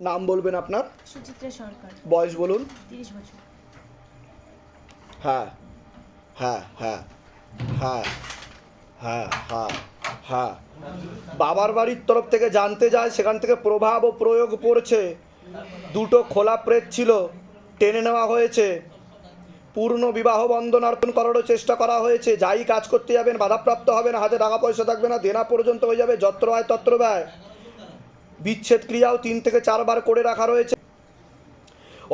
নাম বলবেন আপনার? সুচিত্রা সরকার। বয়স বলুন। তিরিশ বছর। হ্যাঁ হ্যাঁ হ্যাঁ হ্যাঁ হ্যাঁ হ্যাঁ হ্যাঁ। বাবার বাড়ির তরফ থেকে জানতে যায় সেখান থেকে প্রভাব ও প্রয়োগ পড়ছে। দুটো খোলা প্রেত ছিল টেনে নেওয়া হয়েছে। পূর্ণ বিবাহ বন্ধন অর্পণ করারও চেষ্টা করা হয়েছে। যাই কাজ করতে যাবেন বাধাপ্রাপ্ত হবেন হাতে টাকা পয়সা থাকবে না দেনা পর্যন্ত হয়ে যাবে যত্র হয় তত্র ব্যয়। বিচ্ছেদ ক্রিয়াও তিন থেকে চারবার করে রাখা রয়েছে।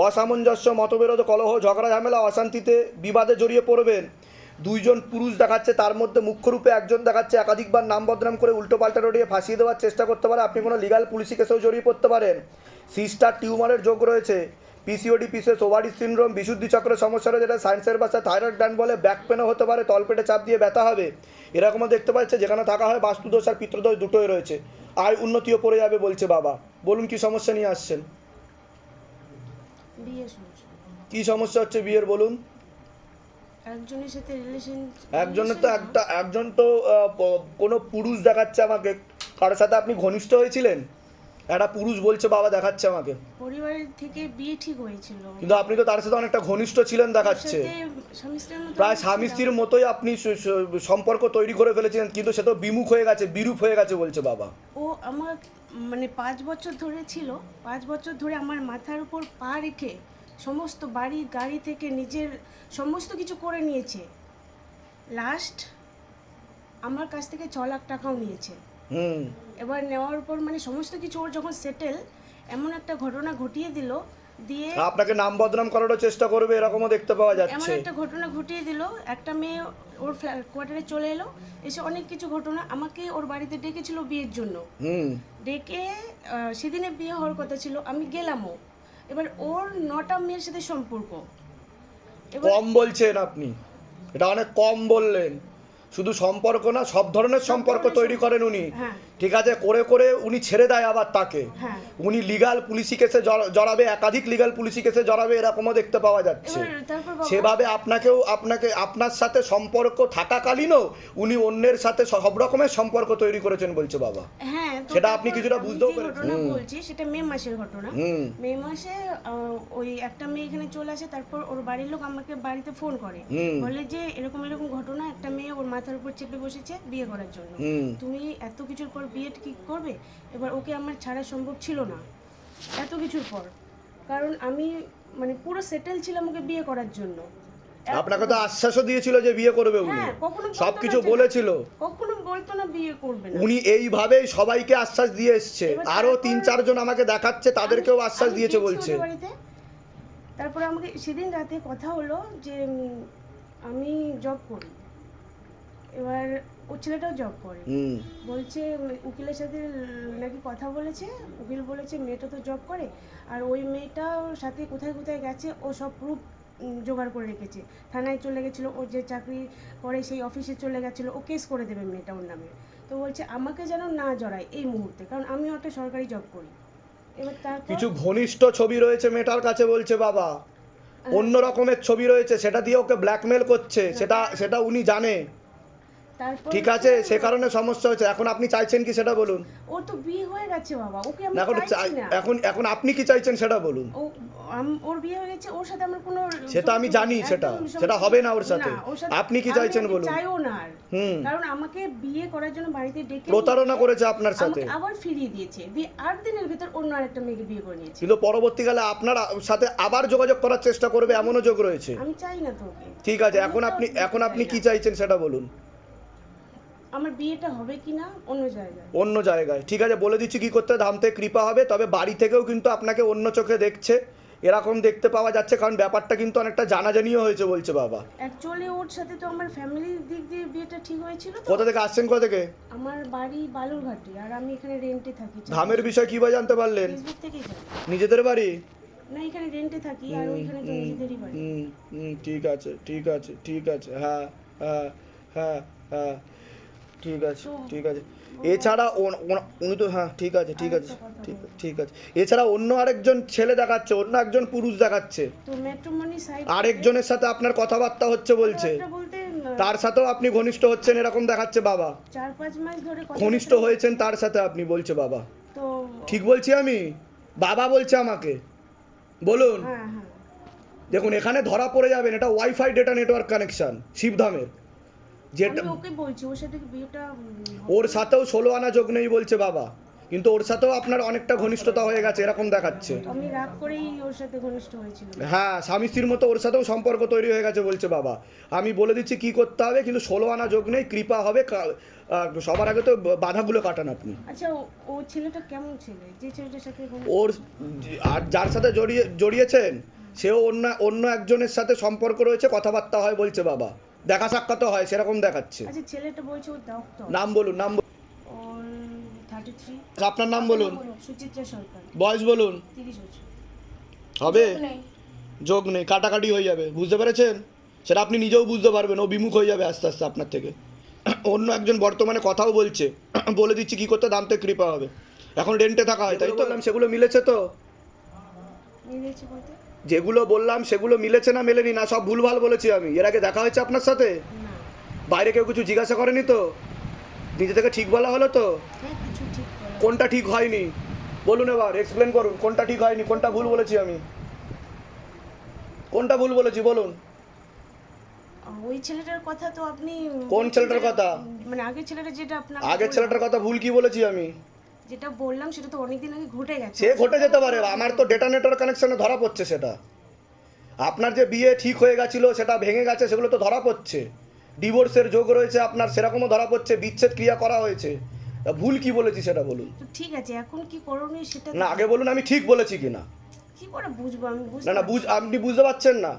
অসামঞ্জস্য, মতবিরোধ, কলহ, ঝগড়া, ঝামেলা, অশান্তিতে বিবাদে জড়িয়ে পড়বেন। দুইজন পুরুষ দেখাচ্ছে, তার মধ্যে মুখ্যরূপে একজন দেখাচ্ছে, একাধিকবার নাম বদনাম করে উল্টো পাল্টা রড়িয়ে ফাঁসিয়ে দেওয়ার চেষ্টা করতে পারে। আপনি কোনো লিগাল পুলিশি কেসেও জড়িয়ে পড়তে পারেন। সিস্টার টিউমারের যোগ রয়েছে। পিসিওডি পিসেস ওভারি সিনড্রোম বিশুদ্ধি চক্রের সমস্যা রয়েছে যেটা সায়েন্সের ভাষায় থাইরয়েড গ্ল্যান্ড বলে ব্যাক পেনও হতে পারে তলপেটে চাপ দিয়ে ব্যথা হবে। এরকমও দেখতে পাচ্ছে যেখানে থাকা হয় বাস্তুদোষ আর পিত্রদোষ দুটোই রয়েছে। আয় উন্নতিও পড়ে যাবে বলছে বাবা। বলুন কি সমস্যা নিয়ে আসছেন? কি সমস্যা হচ্ছে বিয়ের বলুন? একজনের সাথে রিলেশন একজনের তো একটা একজন তো কোনো পুরুষ দেখাচ্ছে আমাকে। কারোর সাথে আপনি ঘনিষ্ঠ হয়েছিলেন? একটা পুরুষ বলছে বাবা দেখাচ্ছে আমাকে। পরিবারের থেকে বিয়ে ঠিক হয়েছিল। কিন্তু আপনি তো তার সাথে অনেকটা ঘনিষ্ঠ ছিলেন দেখাচ্ছে। প্রায় স্বামী স্ত্রীর মতোই আপনি সম্পর্ক তৈরি করে ফেলেছিলেন কিন্তু সে তো বিমুখ হয়ে গেছে বিরূপ হয়ে গেছে বলছে বাবা। ও আমার মানে পাঁচ বছর ধরে ছিল। পাঁচ বছর ধরে আমার মাথার উপর পা রেখে সমস্ত বাড়ি গাড়ি থেকে নিজের সমস্ত কিছু করে নিয়েছে। লাস্ট আমার কাছ থেকে ছ লাখ টাকাও নিয়েছে। এবার নেওয়ার পর মানে সমস্ত কিছু ওর যখন সেটেল এমন একটা ঘটনা ঘটিয়ে দিল দিয়ে আপনাকে নাম বদনাম করারও চেষ্টা করবে এরকমও দেখতে পাওয়া এমন একটা ঘটনা ঘটিয়ে দিল একটা মেয়ে ওর কোয়ার্টারে চলে এলো এসে অনেক কিছু ঘটনা আমাকে ওর বাড়িতে ডেকেছিল বিয়ের জন্য। ডেকে সেদিনে বিয়ে হওয়ার কথা ছিল আমি গেলামও এবার ওর নটা মেয়ের সাথে সম্পর্ক। কম বলছেন আপনি। এটা অনেক কম বললেন। শুধু সম্পর্ক না সব ধরনের সম্পর্ক তৈরি করেন উনি হ্যাঁ। ঠিক আছে করে করে উনি ছেড়ে দেয় আবার তাকে। হ্যাঁ। উনি লিগাল পুলিশি কেসে জড়াবে একাধিক লিগাল পুলিশি কেসে জড়াবে এরকমও দেখতে পাওয়া যাচ্ছে। সেভাবে আপনাকেও আপনাকে আপনার সাথে সম্পর্ক থাকাকালীনও উনি অন্যের সাথে সব রকমের সম্পর্ক তৈরি করেছেন বলছে বাবা। হ্যাঁ সেটা আপনি কিছুটা বুঝতেও। ঘটনা বলছি সেটা মে মাসের ঘটনা। হুম। মে মাসে ওই একটা মেয়ে এখানে চলে আসে তারপর ওর বাড়ির লোক আমাকে বাড়িতে ফোন করে। বলে যে এরকম এরকম ঘটনা একটা মেয়ে ওর মাথার উপর চেপে বসেছে বিয়ে করার জন্য। তুমি এত কিছুর পর বিয়ে কি করবে? এবার ওকে আমার ছাড়া সম্ভব ছিল না। এত কিছুর পর। কারণ আমি মানে পুরো সেটেল ছিলাম ওকে বিয়ে করার জন্য। আপনাকে তো আশ্বাসও দিয়েছিল যে বিয়ে করবে উনি। হ্যাঁ কখনো সব কিছু যে- বলেছিল। কখনো বলতো না বিয়ে করবে না। উনি এইভাবেই সবাইকে আশ্বাস দিয়ে এসছে। আরও তিন চারজন আমাকে দেখাচ্ছে তাদেরকেও আশ্বাস দিয়েছে বলছে। তারপরে আমাকে সেদিন রাতে কথা হলো যে আমি জব করি। এবার ও ছেলেটাও জব করে। হুম। বলছে উকিলের সাথে নাকি কথা বলেছে উকিল বলেছে মেয়েটা তো জব করে আর ওই মেয়েটা ওর সাথে কোথায় কোথায় গেছে ও সব প্রুফ জোগাড় করে রেখেছে। থানায় চলে গেছিল ও যে চাকরি করে সেই অফিসে চলে গেছিল ও কেস করে দেবে মেয়েটা ওর নামে। তো বলছে আমাকে যেন না জড়ায় এই মুহূর্তে কারণ আমিও একটা সরকারি জব করি। এবার তারপর কিছু ঘনিষ্ঠ ছবি রয়েছে মেয়েটার কাছে বলছে বাবা। অন্য রকমের ছবি রয়েছে সেটা দিয়ে ওকে ব্ল্যাকমেল করছে সেটা সেটা উনি জানে। তারপর ঠিক আছে সে কারণে সমস্যা হয়েছে। এখন আপনি চাইছেন কি সেটা বলুন। ওর তো বিয়ে হয়ে গেছে বাবা ওকে আমি এখন চাই- না। এখন এখন আপনি কি চাইছেন সেটা বলুন। ও ওর বিয়ে হয়ে গেছে ওর সাথে আমার কোনো সেটা আমি জানি সেটা। সেটা হবে না ওর সাথে। আপনি কি চাইছেন বলুন? চাইও না হুম। কারণ আমাকে বিয়ে করার জন্য বাড়িতে ডেকে প্রতারণা করেছে আপনার সাথে। আবার ফিরিয়ে দিয়েছে। দিয়ে আট দিনের ভিতর অন্য আরেকটা মেয়েকে বিয়ে করে নিয়েছে। কিন্তু পরবর্তীকালে আপনার সাথে আবার যোগাযোগ করার চেষ্টা করবে এমনও যোগ রয়েছে। আমি চাই না তোকে। ঠিক আছে এখন আপনি এখন আপনি কি চাইছেন সেটা বলুন। আমার বিয়েটা হবে কি না অন্য জায়গায়। অন্য জায়গায়। ঠিক আছে বলে দিচ্ছি কি করতে ধামতে কৃপা হবে তবে বাড়ি থেকেও কিন্তু আপনাকে অন্য চোখে দেখছে। এরকম দেখতে পাওয়া যাচ্ছে কারণ ব্যাপারটা কিন্তু অনেকটা জানাজানিও হয়েছে বলছে বাবা। অ্যাকচুয়ালি ওর সাথে তো আমার ফ্যামিলির দিক দিয়ে বিয়েটা ঠিক হয়েছিল তো। কোথা থেকে আসছেন কোথা থেকে? আমার বাড়ি বালুরঘাটে আর আমি এখানে রেন্টে থাকি ধামের বিষয় কীভাবে জানতে পারলেন? ফেসবুক থেকেই জানি। নিজেদের বাড়ি? না এখানে রেন্টে থাকি আর ওইখানে তো নিজেদেরই বাড়ি। হুম হুম ঠিক আছে ঠিক আছে ঠিক আছে হ্যাঁ হ্যাঁ হ্যাঁ হ্যাঁ। ঠিক আছে ঠিক আছে। এছাড়া উনি তো হ্যাঁ ঠিক আছে ঠিক আছে ঠিক ঠিক আছে। এছাড়া অন্য আরেকজন ছেলে দেখাচ্ছে অন্য একজন পুরুষ দেখাচ্ছে। আরেকজনের সাথে আপনার কথাবার্তা হচ্ছে বলছে। তার সাথেও আপনি ঘনিষ্ঠ হচ্ছেন এরকম দেখাচ্ছে বাবা। চার পাঁচ মাস ধরে ঘনিষ্ঠ হয়েছেন তার সাথে আপনি বলছে বাবা। ঠিক বলছি আমি? বাবা বলছে আমাকে। বলুন। হ্যাঁ হ্যাঁ। দেখুন এখানে ধরা পড়ে যাবেন এটা ওয়াইফাই ডেটা নেটওয়ার্ক কানেকশন শিবধামের। যেটা আমি ওকে বলছি ওর সাথে বিয়েটা ওর সাথেও ষোলো আনা যোগ নেই বলছে বাবা। কিন্তু ওর সাথেও আপনার অনেকটা ঘনিষ্ঠতা হয়ে গেছে এরকম দেখাচ্ছে। আমি রাগ করেই ওর সাথে ঘনিষ্ঠ হয়েছিল। হ্যাঁ স্বামী স্ত্রীর মতো ওর সাথেও সম্পর্ক তৈরি হয়ে গেছে বলছে বাবা। আমি বলে দিচ্ছি কি করতে হবে কিন্তু ষোলো আনা যোগ নেই কৃপা হবে সবার আগে তো বাধাগুলো কাটান আপনি। আচ্ছা ও ছেলেটা কেমন ছেলে? যে ছেলেটার সাথে ওর আর যার সাথে জড়িয়ে জড়িয়েছেন সেও অন্য অন্য একজনের সাথে সম্পর্ক রয়েছে কথাবার্তা হয় বলছে বাবা। দেখা সাক্ষাৎ হয় সেরকম দেখাচ্ছে। আচ্ছা ছেলেটা বলছে ও ডক্টর নাম বলুন নাম বলুন। ওর আপনার নাম বলুন। সুচিত্রা সরকার। বয়স বলুন। হবে? যোগ নেই। কাটাকাটি হয়ে যাবে। বুঝতে পেরেছেন? সেটা আপনি নিজেও বুঝতে পারবেন ও বিমুখ হয়ে যাবে আস্তে আস্তে আপনার থেকে। অন্য একজন বর্তমানে কথাও বলছে বলে দিচ্ছি কি করতে দামতে কৃপা হবে। এখন রেন্টে থাকা হয় তাই তো? বললাম সেগুলো মিলেছে তো? মিলেছে বলতে? যেগুলো বললাম সেগুলো মিলেছে না মেলেনি না সব ভুলভাল বলেছি আমি। এর আগে দেখা হয়েছে আপনার সাথে? বাইরে কেউ কিছু জিজ্ঞাসা করেনি তো? নিজে থেকে ঠিক বলা হলো তো? হ্যাঁ কোনটা ঠিক হয়নি? বলুন এবার এক্সপ্লেন করুন কোনটা ঠিক হয়নি কোনটা ভুল বলেছি আমি? কোনটা ভুল বলেছি বলুন। ওই ছেলেটার কথা তো আপনি কোন ছেলেটার কথা? মানে আগের ছেলেটা যেটা আপনার আগের ছেলেটার কথা ভুল কি বলেছি আমি? যেটা বললাম সেটা তো অনেকদিন আগে ঘটে গেছে। সে ঘটে যেতে পারে আমার তো ডেটা নেটওয়ার্ক কানেকশনে ধরা পড়ছে সেটা। আপনার যে বিয়ে ঠিক হয়ে গেছিল সেটা ভেঙে গেছে সেগুলো তো ধরা পড়ছে। ডিভোর্সের যোগ রয়েছে আপনার সেরকমও ধরা পড়ছে বিচ্ছেদ ক্রিয়া করা হয়েছে। ভুল কি বলেছি সেটা বলুন। ঠিক আছে এখন কি করণীয় সেটা না আগে বলুন আমি ঠিক বলেছি কিনা। কি করে বুঝব? আমি না না বুঝ আপনি বুঝতে পারছেন না।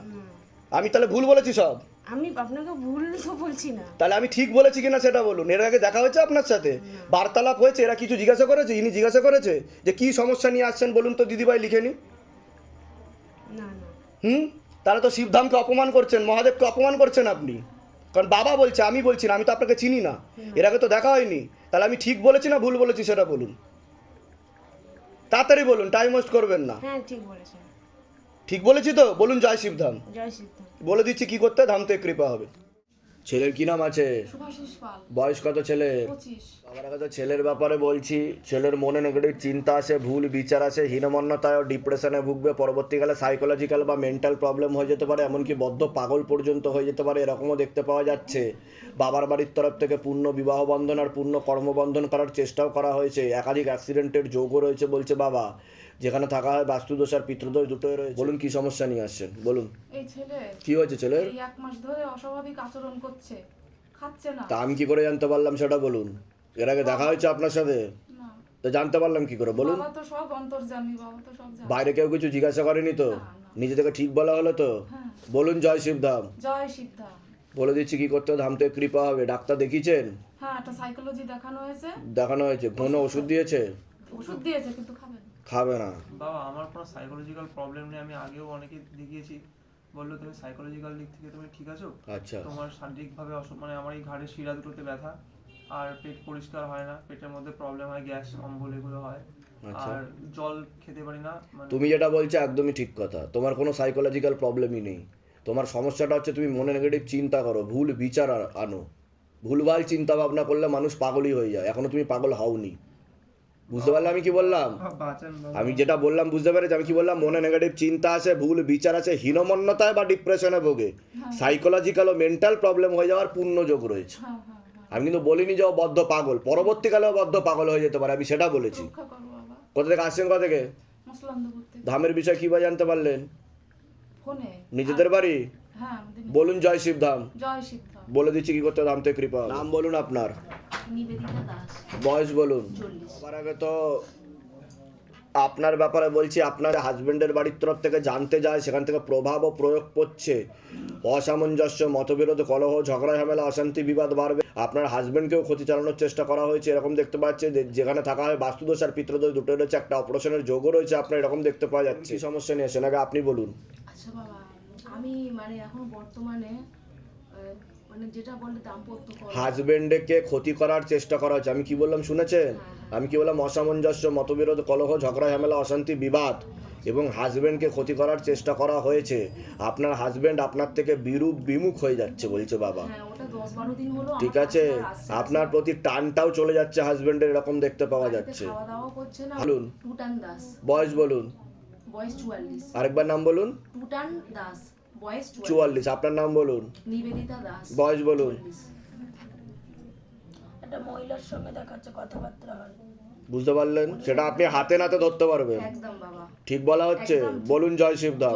আমি তাহলে ভুল বলেছি সব? আমি আপনাকে ভুল তো বলছি না। তাহলে আমি ঠিক বলেছি কিনা সেটা বলুন। এর আগে দেখা হয়েছে আপনার সাথে? বার্তালাপ হয়েছে? এরা কিছু জিজ্ঞাসা করেছে? ইনি জিজ্ঞাসা করেছে যে কি সমস্যা নিয়ে আসছেন বলুন তো দিদিভাই লিখে নি হুম? তাহলে তো শিবধামকে অপমান করছেন মহাদেবকে অপমান করছেন আপনি। কারণ বাবা বলছে আমি বলছি না আমি তো আপনাকে চিনি না। এর আগে তো দেখা হয়নি। তাহলে আমি ঠিক বলেছি না ভুল বলেছি সেটা বলুন? তাড়াতাড়ি বলুন টাইম ওয়েস্ট করবেন না। হ্যাঁ ঠিক বলেছেন। ঠিক বলেছি তো? বলুন জয় শিবধাম। জয় সিদ্ধ বলে দিচ্ছি কি করতে ধামতে কৃপা হবে। ছেলের কি নাম আছে? বয়স কত ছেলে আমার কাছে ছেলের ব্যাপারে বলছি ছেলের মনে নেগেটিভ চিন্তা আসে ভুল বিচার আসে হীনমন্যতায় ও ডিপ্রেশনে ভুগবে পরবর্তীকালে সাইকোলজিক্যাল বা মেন্টাল প্রবলেম হয়ে যেতে পারে এমনকি বদ্ধ পাগল পর্যন্ত হয়ে যেতে পারে এরকমও দেখতে পাওয়া যাচ্ছে। বাবার বাড়ির তরফ থেকে পূর্ণ বিবাহ বন্ধন আর পূর্ণ কর্মবন্ধন করার চেষ্টাও করা হয়েছে। একাধিক অ্যাক্সিডেন্টের যোগও রয়েছে বলছে বাবা। যেখানে থাকা হয় বাস্তুদোষ আর পিতৃদোষ দুটোই রয়েছে। বলুন কি সমস্যা নিয়ে আসছেন? বলুন। এই ছেলে কি হয়েছে ছেলের? এই এক মাস ধরে অস্বাভাবিক আচরণ করছে খাচ্ছে না। তা আমি কি করে জানতে পারলাম সেটা বলুন। এর আগে দেখা হয়েছে আপনার সাথে? তো জানতে পারলাম কি করে বলুন। বাবা তো সব অন্তর্জামী বাবা তো সব জানে। বাইরে কেউ কিছু জিজ্ঞাসা করেনি তো। নিজে থেকে ঠিক বলা হলো তো? হ্যাঁ। বলুন জয় শিবধাম জয় সিদ্ধা বলে দিচ্ছি কি করতে হবে? ধামতে কৃপা হবে। ডাক্তার দেখিয়েছেন? হ্যাঁ একটা সাইকোলজি দেখানো হয়েছে। দেখানো হয়েছে। কোনো ওষুধ দিয়েছে? ওষুধ দিয়েছে কিন্তু খাবে না। বাবা আমার কোনো সাইকোলজিক্যাল প্রবলেম নেই। আমি আগেও অনেকে দেখিয়েছি বলল তুমি সাইকোলজিক্যাল দিক থেকে তুমি ঠিক আছো? আচ্ছা। তোমার শারীরিকভাবে মানে আমার এই ঘাড়ের শিরা দুটোতে ব্যথা আর পেট পরিষ্কার হয় না। পেটের মধ্যে প্রবলেম হয় গ্যাস অম্বল এগুলো হয়। আচ্ছা। আর জল খেতে পারি না মানে তুমি যেটা বলছো একদমই ঠিক কথা। তোমার কোনো সাইকোলজিক্যাল প্রবলেমই নেই। তোমার সমস্যাটা হচ্ছে তুমি মনে নেগেটিভ চিন্তা করো ভুল বিচার আনো। ভুলভাল চিন্তা ভাবনা করলে মানুষ পাগলই হয়ে যায়। এখনও তুমি পাগল হওনি। বুঝতে পারলে আমি কি বললাম? আমি যেটা বললাম বুঝতে পেরেছি আমি কি বললাম? মনে নেগেটিভ চিন্তা আছে ভুল বিচার আছে হীনমন্যতায় বা ডিপ্রেশনে ভোগে। সাইকোলজিক্যাল ও মেন্টাল প্রবলেম হয়ে যাওয়ার পূর্ণ যোগ রয়েছে। হ্যাঁ হ্যাঁ হ্যাঁ। আমি কিন্তু বলিনি যে ও বদ্ধ পাগল। পরবর্তীকালেও বদ্ধ পাগল হয়ে যেতে পারে আমি সেটা বলেছি। কোথা থেকে আসছেন কোথা থেকে? ধামের বিষয় কী বা জানতে পারলেন? নিজেদের বাড়ি? হ্যাঁ বলুন জয় শিব ধাম বলে দিচ্ছি কি করতে ধাম থেকে কৃপা। নাম বলুন আপনার। নিবেদিতা দাস বয়স বলুন। সবার আগে তো আপনার ব্যাপারে বলছি আপনার হাজবেন্ডের বাড়ির তরফ থেকে জানতে যায় সেখান থেকে প্রভাব ও প্রয়োগ পড়ছে। অসামঞ্জস্য মতবিরোধ কলহ ঝগড়া ঝামেলা অশান্তি বিবাদ বাড়বে। আপনার হাজবেন্ডকেও ক্ষতি চালানোর চেষ্টা করা হয়েছে এরকম দেখতে পাচ্ছে যে যেখানে থাকা হয় বাস্তুদোষ আর পিতৃদোষ দুটো রয়েছে একটা অপারেশনের যোগও রয়েছে আপনার এরকম দেখতে পাওয়া যাচ্ছে। কি সমস্যা নিয়ে আসেন? আগে আপনি বলুন। আচ্ছা বাবা আমি মানে এখন বর্তমানে মানে যেটা বলে দাম্পত্য হাজবেন্ডকে ক্ষতি করার চেষ্টা করা হচ্ছে আমি কি বললাম শুনেছেন? আমি কি বললাম অসামঞ্জস্য মতবিরোধ কলহ ঝগড়া ঝামেলা অশান্তি বিবাদ এবং হাজবেন্ডকে ক্ষতি করার চেষ্টা করা হয়েছে। আপনার হাজবেন্ড আপনার থেকে বিরূপ বিমুখ হয়ে যাচ্ছে বলছে বাবা। হ্যাঁ ঠিক আছে। আপনার প্রতি টানটাও চলে যাচ্ছে হাজবেন্ডের এরকম দেখতে পাওয়া যাচ্ছে। বলুন। বয়স বলুন। আরেকবার নাম বলুন। টুটান দাস। বয়স চুয়াল্লিশ আপনার নাম বলুন। নিবেদিতা দাস। বয়স বলুন। একটা মহিলার সঙ্গে দেখাচ্ছে কথাবার্তা হয়। বুঝতে পারলেন? সেটা আপনি হাতে নাতে ধরতে পারবেন। একদম বাবা। ঠিক বলা হচ্ছে? বলুন জয় শিবধাম।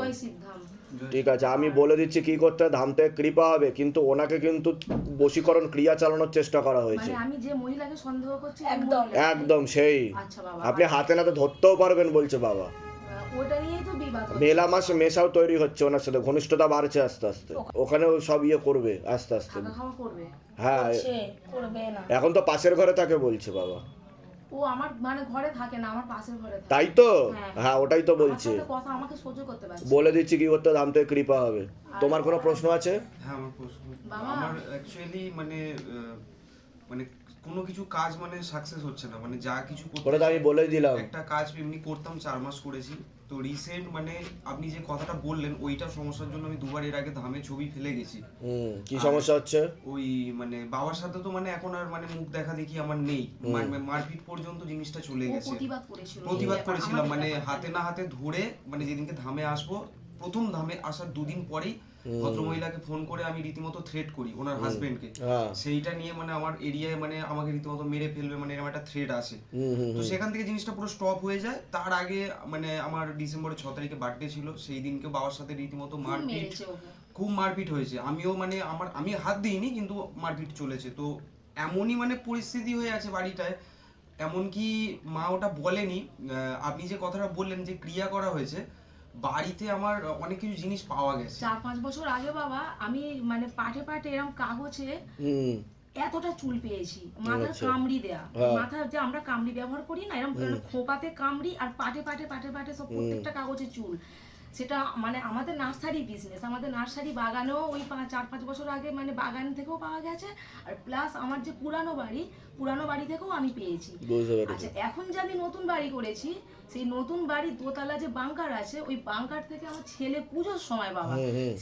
ঠিক আছে আমি বলে দিচ্ছি কি করতে হয়, ধাম থেকে কৃপা হবে কিন্তু ওনাকে কিন্তু বশীকরণ ক্রিয়া চালানোর চেষ্টা করা হয়েছে। মানে আমি যে মহিলাকে সন্দেহ করছি একদম। একদম সেই। আচ্ছা আপনি হাতে নাতে ধরতেও পারবেন বলছে বাবা। ওটা নিয়েই তো বিবাদ মেলা মাস মেশাও তৈরি হচ্ছে ওনার সাথে ঘনিষ্ঠতা বাড়ছে আস্তে আস্তে। ওখানেও সব ইয়ে করবে আস্তে আস্তে। খাওয়া করবে? হ্যাঁ। করবে না। এখন তো পাশের ঘরে থাকে বলছে বাবা। ও আমার মানে ঘরে থাকে না আমার পাশের ঘরে থাকে। তাই তো? হ্যাঁ। হ্যাঁ ওটাই তো বলছে। কথা আমাকে সহ্য করতে পারছে বলে দিচ্ছি কি করতে ধাম থেকে কৃপা হবে। তোমার কোনো প্রশ্ন আছে? হ্যাঁ আমার প্রশ্ন আমার অ্যাকচুয়ালি মানে মানে কোনো কিছু কাজ মানে সাকসেস হচ্ছে না। মানে যা কিছু করতে ওটা তো আমি বলেই দিলাম। একটা কাজ এমনি করতাম চার মাস করেছি। তো রিসেন্ট মানে আপনি যে কথাটা বললেন ওইটা সমস্যার জন্য আমি দুবার এর আগে ধামে ছবি ফেলে গেছি। কি সমস্যা হচ্ছে? ওই মানে বাবার সাথে তো মানে এখন আর মানে মুখ দেখা দেখি আমার নেই। মার- মারপিট পর্যন্ত জিনিসটা চলে গেছে। প্রতিবাদ করেছিল। প্রতিবাদ করেছিলাম মানে হাতে না হাতে ধরে মানে যেদিনকে ধামে আসব প্রথম ধামে আসার দুদিন পরেই ভদ্রমহিলাকে ফোন করে আমি রীতিমতো থ্রেট করি ওনার হাজবেন্ডকে হ্যাঁ। সেইটা নিয়ে মানে আমার এরিয়ায় মানে আমাকে রীতিমতো মেরে ফেলবে মানে এরকম একটা থ্রেট আসে তো সেখান থেকে জিনিসটা পুরো স্টপ হয়ে যায়। তার আগে মানে আমার ডিসেম্বরের ছ তারিখে বার্থডে ছিল। সেই দিনকে বাবার সাথে রীতিমতো মারপিট খুব মারপিট হয়েছে। আমিও মানে আমার আমি হাত দিইনি কিন্তু মারপিট চলেছে। তো এমনই মানে পরিস্থিতি হয়ে আছে বাড়িটায়। এমনকি মা ওটা বলেনি। আহ, আপনি যে কথাটা বললেন যে ক্রিয়া করা হয়েছে বাড়িতে আমার অনেক কিছু জিনিস পাওয়া গেছে। চার পাঁচ বছর আগে বাবা আমি মানে পাটে পাটে এরকম কাগজে এতটা চুল পেয়েছি। মাথার আচ্ছা। কামড়ি দেয়া। হ্যাঁ। মাথার যে আমরা কামড়ি ব্যবহার করি না এরকম এরকম খোপাতে কামড়ি আর পাটে পাটে পাটে পাটে সব প্রত্যেকটা কাগজে চুল। সেটা মানে আমাদের নার্সারি বিজনেস আমাদের নার্সারি বাগানেও ওই চার পাঁচ বছর আগে মানে বাগান থেকেও পাওয়া গেছে। আর প্লাস আমার যে পুরানো বাড়ি পুরানো বাড়ি থেকেও আমি পেয়েছি। আচ্ছা এখন যে আমি নতুন বাড়ি করেছি সেই নতুন বাড়ির দোতলা যে বাংকার আছে ওই বাংকার থেকে আমার ছেলে পুজোর সময় বাবা।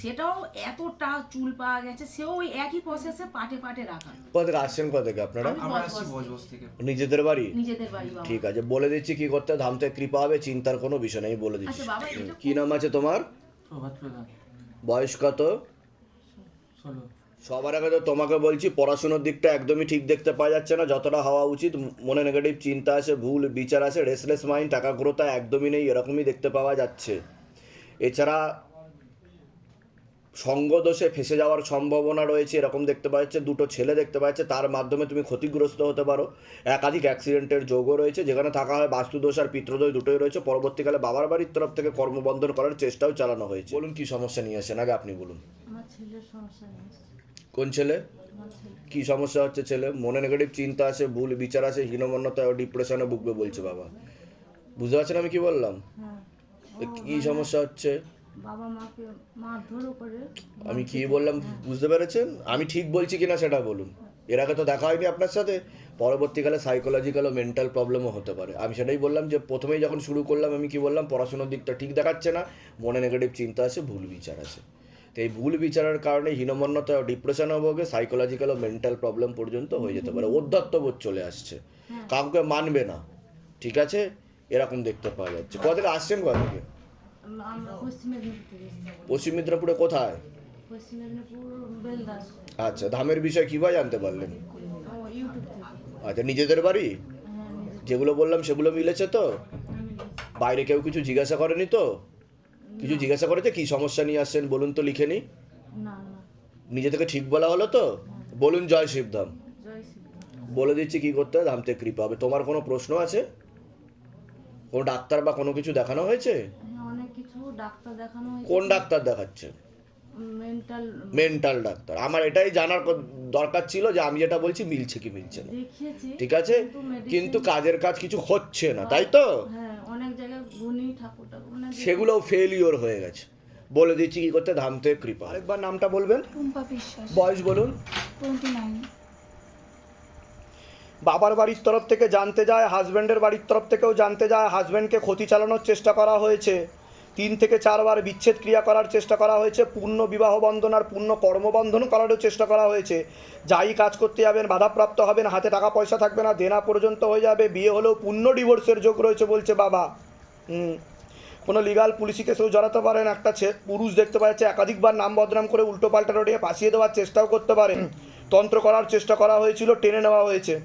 সেটাও এতটা চুল পাওয়া গেছে সেও ওই একই প্রসেসে পাটে পাটে রাখা। কোথা থেকে আসছেন কোথা থেকে। আপনারা নিজেদের বাড়ি? নিজেদের বাড়ি বাবা। ঠিক আছে বলে দিচ্ছি কি করতে ধাম থেকে কৃপা হবে চিন্তার কোনো বিষয় নেই বলে দিচ্ছি। আচ্ছা কি নাম আছে তোমার? বয়স কত? ষোলো। সবার আগে তো তোমাকে বলছি পড়াশোনার দিকটা একদমই ঠিক দেখতে পাওয়া যাচ্ছে না। যতটা হওয়া উচিত মনে নেগেটিভ চিন্তা আছে ভুল বিচার আছে রেসলেস মাইন্ড টাকা গ্রোথা একদমই নেই এরকমই দেখতে পাওয়া যাচ্ছে। এছাড়া সঙ্গ দোষে ফেসে যাওয়ার সম্ভাবনা রয়েছে এরকম দেখতে পাওয়া যাচ্ছে। দুটো ছেলে দেখতে পাওয়া যাচ্ছে তার মাধ্যমে তুমি ক্ষতিগ্রস্ত হতে পারো। একাধিক অ্যাক্সিডেন্টের যোগও রয়েছে যেখানে থাকা হয় বাস্তুদোষ আর পিত্রদোষ দুটোই রয়েছে। পরবর্তীকালে বাবার বাড়ির তরফ থেকে কর্মবন্ধন করার চেষ্টাও চালানো হয়েছে। বলুন কি সমস্যা নিয়ে আসেন? আগে আপনি বলুন। আমার ছেলের সমস্যা কোন ছেলে? কি সমস্যা হচ্ছে ছেলে? মনে নেগেটিভ চিন্তা আছে ভুল বিচার আছে হীনমন্যতা ও ডিপ্রেশনে ভুগবে বলছে বাবা। বুঝতে পারছেন আমি কি বললাম? হ্যাঁ। কি সমস্যা হচ্ছে? আমি কি বললাম? বুঝতে পেরেছেন? আমি ঠিক বলছি কিনা সেটা বলুন। এর আগে তো দেখা হয়নি আপনার সাথে। পরবর্তীকালে সাইকোলজিক্যাল ও মেন্টাল প্রবলেমও হতে পারে। আমি সেটাই বললাম যে প্রথমেই যখন শুরু করলাম আমি কি বললাম? পড়াশোনার দিকটা ঠিক দেখাচ্ছে না। মনে নেগেটিভ চিন্তা আছে ভুল বিচার আছে তো এই ভুল বিচারের কারণে হীনমন্যতা ও ডিপ্রেশনও ভোগে সাইকোলজিক্যাল ও মেন্টাল প্রবলেম পর্যন্ত হয়ে যেতে পারে। অধ্যাত্মবোধ চলে আসছে। কাউকে মানবে না। ঠিক আছে? এরকম দেখতে পাওয়া যাচ্ছে। কোথা থেকে আসছেন কোথা থেকে? পশ্চিম মেদিনীপুর কোথায়? আচ্ছা ধামের বিষয় কীভাবে জানতে পারলেন? আচ্ছা নিজেদের বাড়ি? হ্যাঁ যেগুলো বললাম সেগুলো মিলেছে তো? বাইরে কেউ কিছু জিজ্ঞাসা করেনি তো? কিছু জিজ্ঞাসা করেছে? কি সমস্যা নিয়ে আসছেন? বলুন তো লিখে নি না না। নিজে থেকে ঠিক বলা হলো তো? বলুন জয় শিবধাম। ধাম বলে দিচ্ছি কি করতে হবে? ধাম থেকে কৃপা হবে। তোমার কোনো প্রশ্ন আছে? কোনো ডাক্তার বা কোনো কিছু দেখানো হয়েছে? হ্যাঁ দেখানো হয়েছে। কোন ডাক্তার দেখাচ্ছে? Mental mental doctor. আমার এটাই জানার দরকার ছিল যে আমি যেটা বলছি মিলছে কি মিলছে না। ঠিক আছে? কিন্তু কাজের কাজ কিছু হচ্ছে না তাই তো? হ্যাঁ অনেক জায়গায় মানে সেগুলোও ফেলিওর হয়ে গেছে। বলে দিচ্ছি কি করতে ধাম থেকে কৃপা। আরেকবার নামটা বলবেন? বয়স বলুন। বাবার বাড়ির তরফ থেকে জানতে যায় হাজব্যান্ডের বাড়ির তরফ থেকেও জানতে যায় হাজব্যান্ডকে ক্ষতি চালানোর চেষ্টা করা হয়েছে। তিন থেকে চারবার বিচ্ছেদ ক্রিয়া করার চেষ্টা করা হয়েছে, পূর্ণ বিবাহ বন্ধন আর পূর্ণ কর্মবন্ধন করারও চেষ্টা করা হয়েছে। যাই কাজ করতে যাবেন, বাধাপ্রাপ্ত হবেন, হাতে টাকা পয়সা থাকবে না, দেনা পর্যন্ত হয়ে যাবে, বিয়ে হলেও পূর্ণ ডিভোর্সের যোগ রয়েছে বলছে বাবা। হুম। কোনো লিগাল পুলিশি কেসেও জড়াতে পারেন, একটা পুরুষ দেখতে পাওয়া যাচ্ছে একাধিকবার নাম বদনাম করে উল্টো পাল্টা রটিয়ে ফাঁসিয়ে দেওয়ার চেষ্টাও করতে পারেন তন্ত্র করার চেষ্টা করা হয়েছিল, টেনে নেওয়া হয়েছে।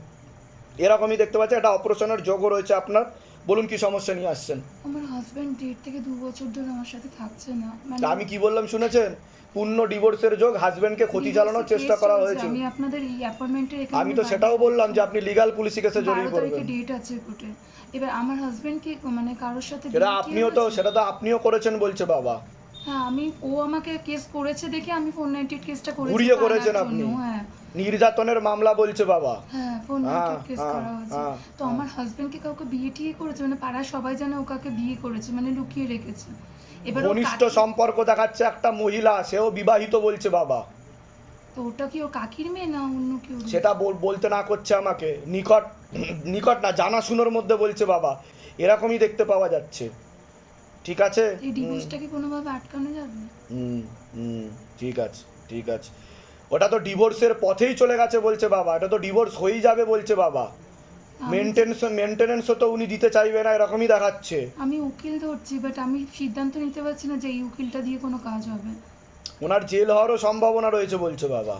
এরকমই দেখতে পাচ্ছি একটা অপারেশনের যোগও রয়েছে আপনার। বলুন কি সমস্যা নিয়ে আসছেন? আমার হাজব্যান্ড দেড় থেকে দু বছর ধরে আমার সাথে থাকছে না মানে আমি কি বললাম শুনেছেন? পূর্ণ ডিভোর্সের যোগ হাজবেন্ডকে ক্ষতি চালানোর চেষ্টা করা হয়েছিল। আমি আপনাদের এই অ্যাপার্টমেন্টের এখানে আমি তো সেটাও বললাম যে আপনি লিগাল পুলিশি কেসে জড়িয়ে পড়বেন। ডেট আছে কোর্টে এবার আমার হাজবেন্ড কি মানে কারোর সাথে সেটা আপনিও তো সেটা তো আপনিও করেছেন বলছে বাবা। হ্যাঁ আমি ও আমাকে কেস করেছে দেখে আমি ফোন নাইটেড কেসটা করেছি ঘুরিয়ে করেছেন আপনি। হ্যাঁ। নির্যাতনের মামলা বলছে বাবা। হ্যাঁ ফোন হ্যাঁ, কেস হ্যাঁ, করা হয়েছে। তো আমার হাজবেন্ডকে কাউকে বিয়ে টিয়ে করেছে? মানে পাড়ার সবাই জানে ও কাকে বিয়ে করেছে মানে লুকিয়ে রেখেছে। এবার ঘনিষ্ঠ সম্পর্ক দেখাচ্ছে একটা মহিলা সেও বিবাহিত বলছে বাবা। তো ওটা কি ওর কাকির মেয়ে না অন্য কেউ? সেটা বলতে না করছে আমাকে। নিকট নিকট না জানাশুনোর মধ্যে বলছে বাবা। এরকমই দেখতে পাওয়া যাচ্ছে। ঠিক আছে? এই ডিভোর্সটা কি কোনোভাবে আটকানো যাবে হুম হুম ঠিক আছে ঠিক আছে। ওটা তো ডিভোর্সের পথেই চলে গেছে বলছে বাবা। এটা তো ডিভোর্স হয়েই যাবে বলছে বাবা। মেনটেন্স মেনটেনেন্সও তো উনি দিতে চাইবে না এরকমই দেখাচ্ছে। আমি উকিল ধরছি বাট আমি সিদ্ধান্ত নিতে পারছি না যে এই উকিলটা দিয়ে কোনো কাজ হবে। ওনার জেল হওয়ারও সম্ভাবনা রয়েছে বলছে বাবা।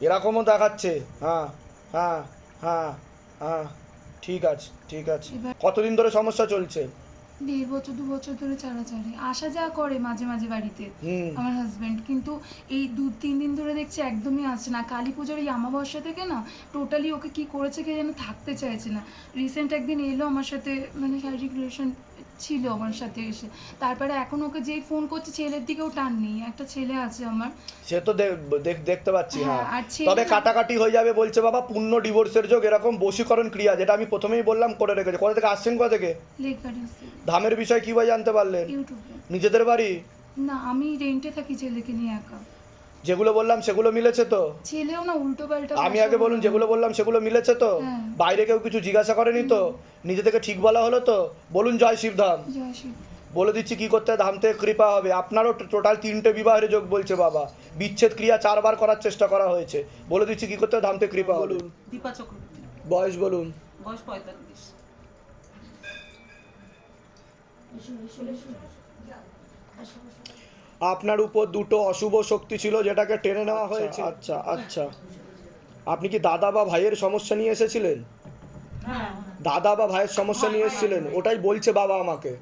এরকমও দেখাচ্ছে। হ্যাঁ হ্যাঁ হ্যাঁ হ্যাঁ ঠিক আছে ঠিক আছে। কতদিন ধরে সমস্যা চলছে? দেড় বছর দু বছর ধরে ছাড়াছাড়ি আসা যাওয়া করে মাঝে মাঝে বাড়িতে আমার হাজবেন্ড কিন্তু এই দু তিন দিন ধরে দেখছি একদমই আসছে না। কালী পুজোর এই আমাবস্যা থেকে না টোটালি ওকে কি করেছে কে যেন থাকতে চাইছে না। রিসেন্ট একদিন এলো আমার সাথে মানে শারীরিক রিলেশন ছিল আমার সাথে এসে। তারপরে এখন ওকে যেই ফোন করছে ছেলের দিকেও টান নেই। একটা ছেলে আছে আমার। সে তো দেখ- দেখতে পাচ্ছি হ্যাঁ, হ্যাঁ। তবে কাটাকাটি হয়ে যাবে বলছে বাবা পূর্ণ ডিভোর্সের যোগ এরকম বশীকরণ ক্রিয়া যেটা আমি প্রথমেই বললাম করে রেখেছে। কোথা থেকে আসছেন কোথা থেকে? ধামের বিষয় কীভাবে জানতে পারলেন? ইউটিউবে। নিজেদের বাড়ি? না আমি রেন্টে থাকি ছেলেকে নিয়ে একা। যেগুলো বললাম সেগুলো মিলেছে তো? ছেলেও না উল্টো পাল্টা আমি আগে বলুন যেগুলো বললাম সেগুলো মিলেছে তো? হ্যাঁ। বাইরে কেউ কিছু জিজ্ঞাসা করেনি তো? নিজে থেকে ঠিক বলা হলো তো? বলুন জয় শিবধাম জয় শিব। বলে দিচ্ছি কি করতে ধাম থেকে কৃপা হবে। আপনারও টোটাল তিনটে বিবাহের যোগ বলছে বাবা। বিচ্ছেদ ক্রিয়া চারবার করার চেষ্টা করা হয়েছে। বলে দিচ্ছি কি করতে ধাম থেকে কৃপা বলুন। দীপা চক্রবর্তী। বয়স বলুন। বয়স পঁয়তাল্লিশ। আপনার উপর দুটো অশুভ শক্তি ছিল যেটাকে টেনে নেওয়া হয়েছে। আচ্ছা আচ্ছা। আপনি কি দাদা বা ভাইয়ের সমস্যা নিয়ে এসেছিলেন? দাদা বা ভাইয়ের সমস্যা নিয়ে এসেছিলেন? ওটাই বলছে বাবা আমাকে।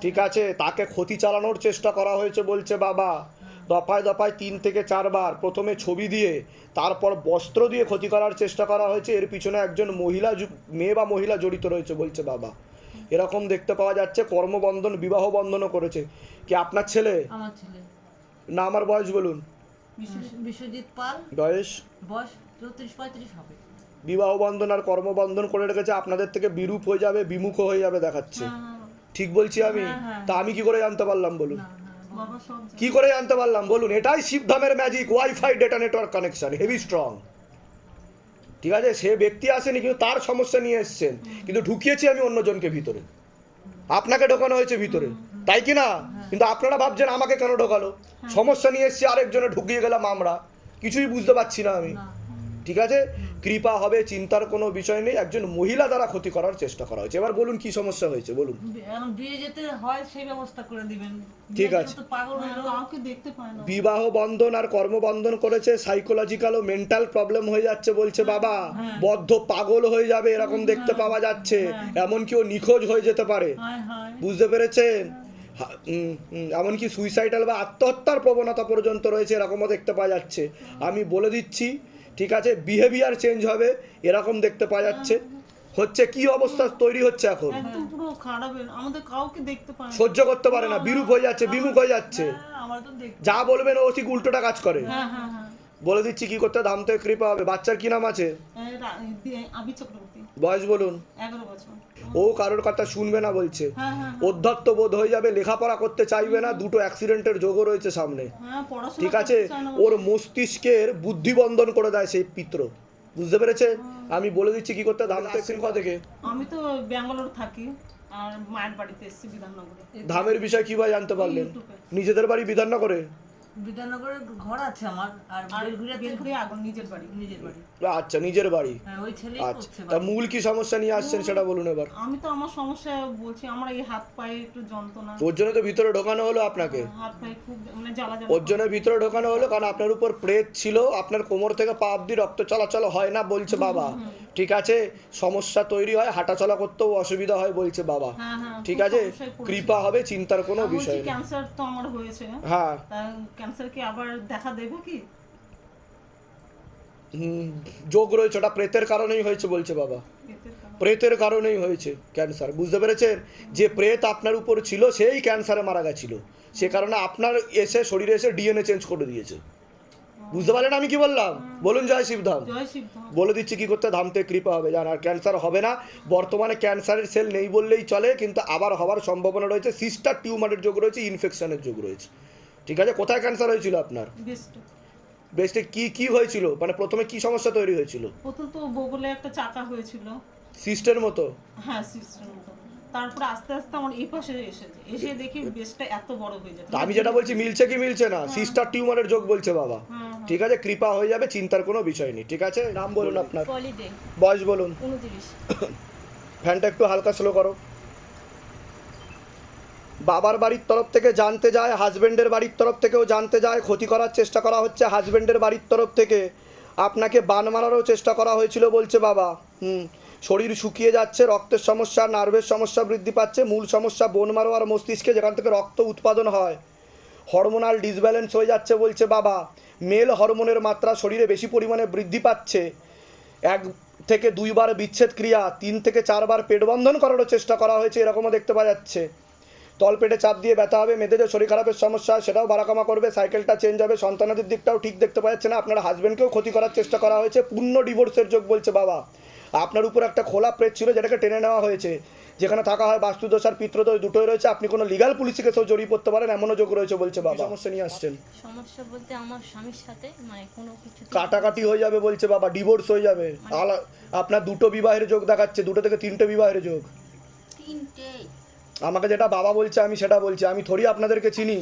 ঠিক আছে তাকে ক্ষতি চালানোর চেষ্টা করা হয়েছে বলছে বাবা। দফায় দফায় তিন থেকে চারবার প্রথমে ছবি দিয়ে তারপর বস্ত্র দিয়ে ক্ষতি করার চেষ্টা করা হয়েছে। এর পিছনে একজন মহিলা মেয়ে বা মহিলা জড়িত রয়েছে বলছে বাবা। এরকম দেখতে পাওয়া যাচ্ছে কর্মবন্ধন বিবাহ বন্ধনও করেছে। কি আপনার ছেলে? আমার ছেলে। না আমার বয়স বলুন। বিশ্ব- বিশ্বজিৎ পাল। বয়স? বয়স চৌত্রিশ পঁয়ত্রিশ হবে। বিবাহ বন্ধন আর কর্মবন্ধন করে রেখেছে আপনাদের থেকে বিরূপ হয়ে যাবে বিমুখ হয়ে যাবে দেখাচ্ছে। ঠিক বলছি আমি? তা আমি কি করে জানতে পারলাম বলুন? বাবা কি করে জানতে পারলাম বলুন? এটাই শিবধামের magic WiFi data network connection heavy strong ঠিক আছে সে ব্যক্তি আসেনি কিন্তু তার সমস্যা নিয়ে এসছেন। কিন্তু ঢুকিয়েছি আমি অন্যজনকে ভিতরে। আপনাকে ঢোকানো হয়েছে ভিতরে। তাই কি না? কিন্তু আপনারা ভাবছেন আমাকে কেন ঢোকালো? সমস্যা নিয়ে এসছি আরেকজনে ঢুকিয়ে গেলাম আমরা। কিছুই বুঝতে পারছি না আমি। ঠিক আছে? কৃপা হবে চিন্তার কোনো বিষয় নেই একজন মহিলা দ্বারা ক্ষতি করার চেষ্টা করা হয়েছে। এবার বলুন কি সমস্যা হয়েছে বলুন। বিয়ে যেতে হয় সেই ব্যবস্থা করে দিবেন। ঠিক আছে। বিবাহ বন্ধন আর কর্মবন্ধন করেছে সাইকোলজিক্যাল ও মেন্টাল প্রবলেম হয়ে যাচ্ছে বলছে বাবা। বদ্ধ পাগল হয়ে যাবে এরকম দেখতে পাওয়া যাচ্ছে। এমনকি ও নিখোঁজ হয়ে যেতে পারে। হায় হায়। বুঝতে পেরেছেন? এমনকি সুইসাইডাল বা আত্মহত্যার প্রবণতা পর্যন্ত রয়েছে এরকমও দেখতে পাওয়া যাচ্ছে। আমি বলে দিচ্ছি ঠিক আছে? বিহেভিয়ার চেঞ্জ হবে এরকম দেখতে পাওয়া যাচ্ছে। হচ্ছে কি অবস্থা তৈরি হচ্ছে এখন? একদম পুরো খারাপ আমাদের কাউকে দেখতে সহ্য করতে পারে না বিরূপ হয়ে যাচ্ছে বিমুখ হয়ে যাচ্ছে। হ্যাঁ, দেখ যা বলবেন ও ঠিক উল্টোটা কাজ করে। হ্যাঁ হ্যাঁ হ্যাঁ। বলে দিচ্ছি কি করতে দাম থেকে কৃপা হবে। বাচ্চার কি নাম আছে? বয়স বলুন। ও কারোর কথা শুনবে না বলছে। হ্যাঁ হ্যাঁ বোধ হয়ে যাবে লেখাপড়া করতে চাইবে না দুটো অ্যাক্সিডেন্টের যোগও রয়েছে সামনে। হ্যাঁ ঠিক আছে? ওর মস্তিষ্কের বুদ্ধিবন্ধন করে দেয় সেই পিত্র। বুঝতে পেরেছেন? আমি বলে দিচ্ছি কি করতে ধাম আসছেন কোথা থেকে? আমি তো ব্যাঙ্গালোর থাকি আর মায়ের বাড়িতে এসেছি বিধাননগরে। ধামের বিষয় কীভাবে জানতে পারলেন? নিজেদের বাড়ি বিধাননগরে? ঘর আছে আমার আর বেলঘুরিয়াতে আগুন নিজের বাড়ি। নিজের বাড়ি। আচ্ছা নিজের বাড়ি? হ্যাঁ ওই ছেলেই আচ্ছা করছে তা মূল কি সমস্যা নিয়ে আসছেন সেটা বলুন এবার। আমি তো আমার সমস্যা বলছি আমার এই হাত পায়ে একটু যন্ত্রণা। ওর জন্য তো ভিতরে ঢোকানো হলো আপনাকে। হাত পায়ে খুব মানে জ্বালা জ্বালা ওর জন্য ভিতরে ঢোকানো হলো কারণ আপনার উপর প্রেত ছিল আপনার কোমর থেকে পা অব্দি রক্ত চলাচল হয় না বলছে বাবা। ঠিক আছে সমস্যা তৈরি হয় হাঁটা চলা করতেও অসুবিধা হয় বলছে বাবা। হ্যাঁ হ্যাঁ ঠিক আছে কৃপা হবে চিন্তার কোনো বিষয় নেই। ক্যান্সার তো আমার হয়েছে। হ্যাঁ। ক্যান্সার কি আবার দেখা দেবে কি? যোগ রয়েছে ওটা প্রেতের কারণেই হয়েছে বলছে বাবা। প্রেতের কারণেই হয়েছে ক্যান্সার বুঝতে পেরেছেন? যে প্রেত আপনার উপর ছিল সেই ক্যান্সারে মারা গেছিল। সে কারণে আপনার এসে শরীরে এসে ডিএনএ চেঞ্জ করে দিয়েছে। বুঝতে পারলেন আমি কি বললাম? বলুন জয় শিবধাম। শিব ধাম। বলে দিচ্ছি কি করতে? ধামতে কৃপা হবে। জান আর ক্যান্সার হবে না। বর্তমানে ক্যান্সারের সেল নেই বললেই চলে কিন্তু আবার হওয়ার সম্ভাবনা রয়েছে। সিস্টার টিউমারের যোগ রয়েছে ইনফেকশনের যোগ রয়েছে। ঠিক আছে? কোথায় ক্যান্সার হয়েছিল আপনার? বেস্টে। কি কি হয়েছিল? মানে প্রথমে কি সমস্যা তৈরি হয়েছিল? প্রথম তো বগলে একটা চাকা হয়েছিল। সিস্টের মতো? হ্যাঁ সিস্টেম মতো। তারপরে আস্তে আস্তে আমার এই পাশে এসেছে। এসে দেখি বেসটা এত বড় হয়ে যাচ্ছে। আমি যেটা বলছি মিলছে কি মিলছে না? সিস্টার টিউমারের যোগ বলছে বাবা। হ্যাঁ, ঠিক আছে কৃপা হয়ে যাবে চিন্তার কোনো বিষয় নেই ঠিক আছে? নাম বলুন আপনার। বয়স বলুন। ফ্যানটা একটু হালকা স্লো করো। বাবার বাড়ির তরফ থেকে জানতে যায় হাজব্যান্ডের বাড়ির তরফ থেকেও জানতে যায় ক্ষতি করার চেষ্টা করা হচ্ছে। হাজব্যান্ডের বাড়ির তরফ থেকে আপনাকে বান মারারও চেষ্টা করা হয়েছিল বলছে বাবা। হুম শরীর শুকিয়ে যাচ্ছে রক্তের সমস্যা নার্ভের সমস্যা বৃদ্ধি পাচ্ছে মূল সমস্যা বোন মারো আর মস্তিষ্কে যেখান থেকে রক্ত উৎপাদন হয় হরমোনাল ডিসব্যালেন্স হয়ে যাচ্ছে বলছে বাবা। মেল হরমোনের মাত্রা শরীরে বেশি পরিমাণে বৃদ্ধি পাচ্ছে। এক থেকে দুইবার বিচ্ছেদ ক্রিয়া, তিন থেকে চারবার পেট বন্ধন করারও চেষ্টা করা হয়েছে, এরকমও দেখতে পাওয়া যাচ্ছে। তলপেটে চাপ দিয়ে ব্যথা হবে মেয়েদের শরীর খারাপের সমস্যা হয় সেটাও বাড়াকামা করবে, সাইকেলটা চেঞ্জ হবে, সন্তানাদের দিকটাও ঠিক দেখতে পাওয়া যাচ্ছে না, আপনার হাজব্যান্ডকেও ক্ষতি করার চেষ্টা করা হয়েছে, পূর্ণ ডিভোর্সের যোগ বলছে বাবা। আপনার উপর একটা খোলা প্রেত ছিল যেটাকে টেনে নেওয়া হয়েছে। যেখানে থাকা হয় বাস্তুদোষ আর পিত্রদোষ দুটোই রয়েছে। আপনি কোনো লিগাল পুলিশি কেসেও জড়িয়ে পড়তে পারেন এমনও যোগ রয়েছে বলছে বাবা। সমস্যা নিয়ে আসছেন? সমস্যা বলতে আমার স্বামীর সাথে মানে কোনো কিছু কাটাকাটি হয়ে যাবে বলছে বাবা ডিভোর্স হয়ে যাবে। আলা আপনার দুটো বিবাহের যোগ দেখাচ্ছে দুটো থেকে তিনটে বিবাহের যোগ। তিনটেই আমাকে যেটা বাবা বলছে আমি সেটা বলছি। আমি থরি আপনাদেরকে চিনি।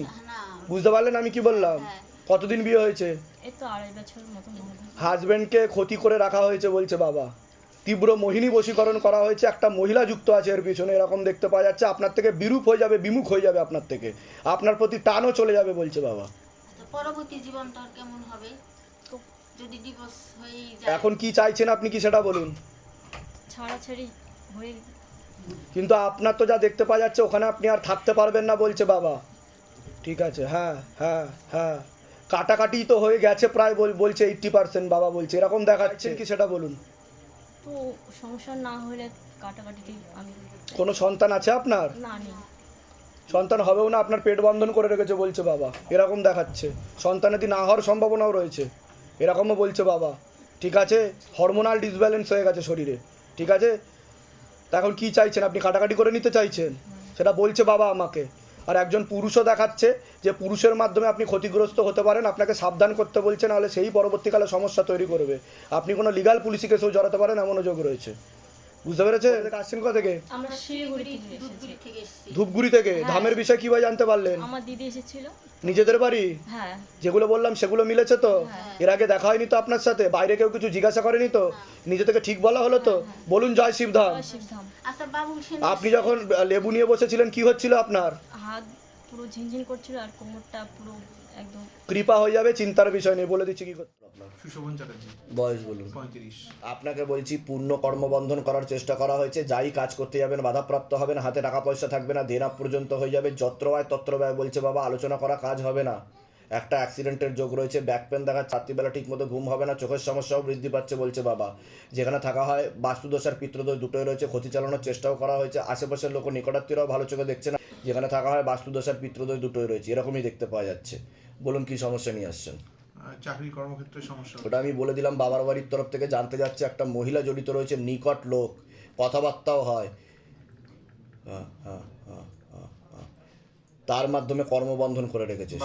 বুঝতে পারলেন আমি কি বললাম? কতদিন বিয়ে হয়েছে? এই তো আড়াই বছর মতন হাজবেন্ডকে ক্ষতি করে রাখা হয়েছে বলছে বাবা। তীব্র মোহিনী বশীকরণ করা হয়েছে। একটা মহিলা যুক্ত আছে এর পিছনে এরকম দেখতে পাওয়া যাচ্ছে। আপনার থেকে বিরূপ হয়ে যাবে বিমুখ হয়ে যাবে আপনার থেকে। আপনার প্রতি টানও চলে যাবে বলছে বাবা। পরবর্তী জীবনটা কেমন হবে? যদি ডিভোর্স হয়েই যায়। এখন কি চাইছেন আপনি কি সেটা বলুন। ছাড়াছাড়ি হয়ে কিন্তু আপনার তো যা দেখতে পাওয়া যাচ্ছে ওখানে আপনি আর থাকতে পারবেন না বলছে বাবা। ঠিক আছে হ্যাঁ হ্যাঁ হ্যাঁ। কাটাকাটি তো হয়ে গেছে প্রায় বলছে এইট্টি পার্সেন্ট বাবা বলছে। এরকম দেখাচ্ছেন কি সেটা বলুন। তো সমস্যা না হলে কাটাকাটি আমি কোনো সন্তান আছে আপনার? না নেই। সন্তান হবেও না আপনার পেট বন্ধন করে রেখেছে বলছে বাবা। এরকম দেখাচ্ছে। সন্তানাদি না হওয়ার সম্ভাবনাও রয়েছে। এরকমও বলছে বাবা। ঠিক আছে? হরমোনাল ডিসব্যালেন্স হয়ে গেছে শরীরে। ঠিক আছে? এখন কী চাইছেন? আপনি কাটাকাটি করে নিতে চাইছেন? সেটা বলছে বাবা আমাকে। আর একজন পুরুষও দেখাচ্ছে যে পুরুষের মাধ্যমে আপনি ক্ষতিগ্রস্ত হতে পারেন, আপনাকে সাবধান করতে বলছে, নাহলে সেই পরবর্তীকালে সমস্যা তৈরি করবে। আপনি কোনো লিগাল পুলিশি কেসেও জড়াতে পারেন এমন যোগ রয়েছে। বুঝতে পেরেছে আসছেন কোথা থেকে? আমরা শিলিগুড়ি থেকে এসেছি। ধূপগুড়ি থেকে ধামের বিষয়ে কীভাবে জানতে পারলেন? আমার দিদি এসেছিল। নিজেদের বাড়ি? হ্যাঁ। যেগুলো বললাম সেগুলো মিলেছে তো? এর আগে দেখা হয়নি তো আপনার সাথে? বাইরে কেউ কিছু জিজ্ঞাসা করেনি তো? নিজে থেকে ঠিক বলা হলো তো? বলুন জয় শিবধাম। শিবধাম। আচ্ছা আপনি যখন লেবু নিয়ে বসেছিলেন কি হচ্ছিল আপনার? হাত পুরো ঝিনঝিন করছিল আর কোমরটা পুরো একদম। কৃপা হয়ে যাবে চিন্তার বিষয় নেই বলে দিচ্ছি কি করতে আপনার সুশোভন চ্যাটার্জি। বয়স বলুন। পঁয়ত্রিশ। আপনাকে বলছি পূর্ণ কর্মবন্ধন করার চেষ্টা করা হয়েছে যাই কাজ করতে যাবেন বাধাপ্রাপ্ত হবেন হাতে টাকা পয়সা থাকবে না দেনা পর্যন্ত হয়ে যাবে যত্র ব্যয় তত্র ব্যয় বলছে বাবা আলোচনা করা কাজ হবে না। একটা অ্যাক্সিডেন্টের যোগ রয়েছে ব্যাক পেন দেখা রাত্রিবেলা ঠিক মতো ঘুম হবে না চোখের সমস্যাও বৃদ্ধি পাচ্ছে বলছে বাবা। যেখানে থাকা হয় বাস্তুদোষ আর পিত্রদোষ দুটোই রয়েছে ক্ষতি চালানোর চেষ্টাও করা হয়েছে আশেপাশের লোক নিকটাত্মীয়রাও ভালো চোখে দেখছে না যেখানে থাকা হয় বাস্তুদোষ আর পিত্রদোষ দুটোই রয়েছে এরকমই দেখতে পাওয়া যাচ্ছে। বলুন কি সমস্যা নিয়ে আসছেন? চাকরি কর্মক্ষেত্রে সমস্যা ওটা আমি বলে দিলাম বাবার বাড়ির তরফ থেকে জানতে যাচ্ছে একটা মহিলা জড়িত রয়েছে নিকট লোক কথাবার্তাও হয়। হ্যাঁ, হ্যাঁ, হ্যাঁ, হ্যাঁ, হ্যাঁ। তার মাধ্যমে কর্মবন্ধন করে রেখেছে।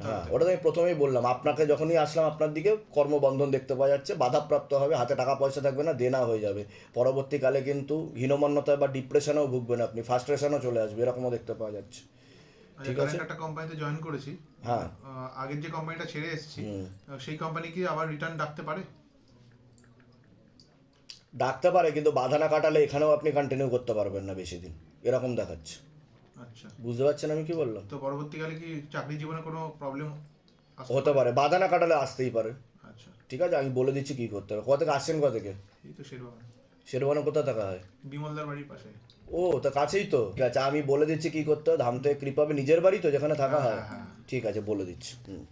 হ্যাঁ ওটা আমি প্রথমেই বললাম আপনাকে যখনই আসলাম আপনার দিকে কর্মবন্ধন দেখতে পাওয়া যাচ্ছে বাধাপ্রাপ্ত হবে হাতে টাকা পয়সা থাকবে না দেনা হয়ে যাবে। পরবর্তীকালে কিন্তু হীনমন্যতা বা ডিপ্রেশনেও ভুগবেন আপনি ফার্স্ট্রেশনও চলে আসবে এরকমও দেখতে পাওয়া যাচ্ছে। ঠিক আছে? একটা কোম্পানিতে জয়েন করেছি। হ্যাঁ। আগের যে কোম্পানিটা ছেড়ে এসেছি সেই কোম্পানি কি আবার রিটার্ন ডাকতে পারে? ডাকতে পারে কিন্তু বাধা না কাটালে এখানেও আপনি কন্টিনিউ করতে পারবেন না বেশি দিন। এরকম দেখাচ্ছে। আচ্ছা। বুঝতে পারছেন আমি কি বললাম? তো পরবর্তীকালে কি চাকরি জীবনে কোনো প্রবলেম হতে পারে? বাধা না কাটালে আসতেই পারে। আচ্ছা। ঠিক আছে আমি বলে দিচ্ছি কি করতে হবে। কোথা থেকে আসছেন কোথা থেকে? এই তো সেরকম শেরবানো কোথা থাকা হয়? বিমলদার বাড়ির পাশে। ও তা কাছেই তো। ঠিক আছে আমি বলে দিচ্ছি কি করতে হবে? ধাম থেকে কৃপা নিজের বাড়ি তো যেখানে থাকা হয় হ্যাঁ, হ্যাঁ। ঠিক আছে বলে দিচ্ছি। হুম।